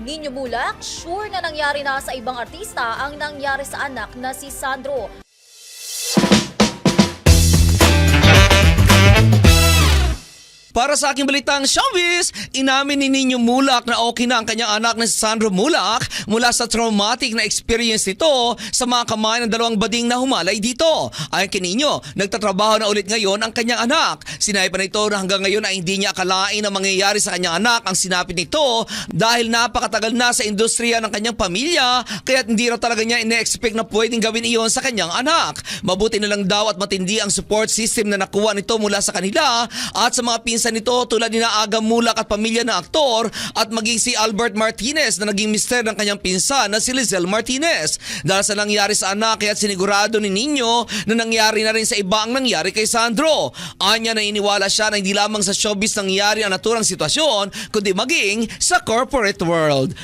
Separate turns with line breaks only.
Nino Mulak, sure na nangyari na sa ibang artista ang nangyari sa anak na si Sandro.
Para sa aking balitang showbiz, inamin ni Nino Mulak na okay na ang kanyang anak na si Sandro Mulak mula sa traumatic na experience nito sa mga kamay ng dalawang bading na humalay dito. Ayon kay Nino, nagtatrabaho na ulit ngayon ang kanyang anak. Sinabi pa nito na hanggang ngayon ay hindi niya akalain na mangyayari sa kanyang anak ang sinapit nito dahil napakatagal na sa industriya ng kanyang pamilya kaya hindi raw talaga niya ine-expect na pwedeng gawin iyon sa kanyang anak. Mabuti na lang daw at matindi ang support system na nakuha nito mula sa kanila at sa mga pinsan nito tulad ni na Aga Mulak at pamilya ng aktor at maging si Albert Martinez na naging mister ng kanyang pinsan na si Lizelle Martinez. Dahil sa nangyari sa anak kaya sinigurado ni Nino na nangyari na rin sa iba ang nangyari kay Sandro. Anya na iniwala siya na hindi lamang sa showbiz nangyari ang naturang sitwasyon kundi maging sa corporate world.